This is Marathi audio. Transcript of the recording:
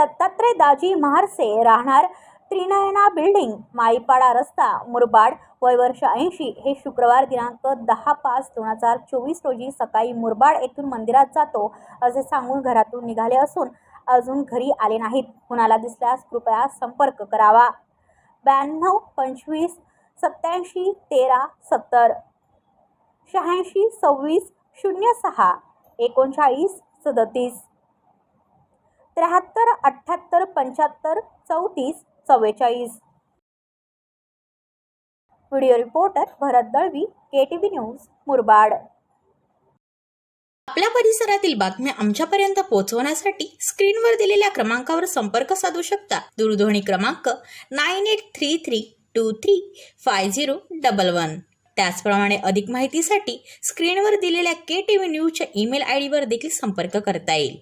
दत्तात्रय दाजी महारसे राहणार त्रिनयना बिल्डिंग माळीपाडा रस्ता मुरबाड वय वर्ष ऐंशी हे शुक्रवार दिनांक दहा पाच दोन हजार चोवीस रोजी सकाळी मुरबाड येथून मंदिरात जातो असे सांगून घरातून निघाले असून अजून घरी आले नाहीत. कुणाला दिसल्यास कृपया संपर्क करावा. ब्याण्णव पंचवीस सत्याऐंशी तेरा सत्तर शहाऐंशी सव्वीस शून्य सहा एकोणचाळीस सदतीस. त्र्याहत्तर अठ्ठ्याहत्तर पंच्याहत्तर चौतीस चव्वेचाळीस. Video reporter Bharat Dalvi K T V news Murbad. आपल्या परिसरातील बातम्या आमच्यापर्यंत पोहोचवण्यासाठी स्क्रीनवर दिलेल्या क्रमांकावर संपर्क साधू शकता. दूरध्वनी क्रमांक nine eight three three two three five zero double one. त्याचप्रमाणे अधिक माहितीसाठी स्क्रीनवर दिलेल्या के टी व्ही न्यूजच्या ईमेल आय डीवर देखील संपर्क करता येईल.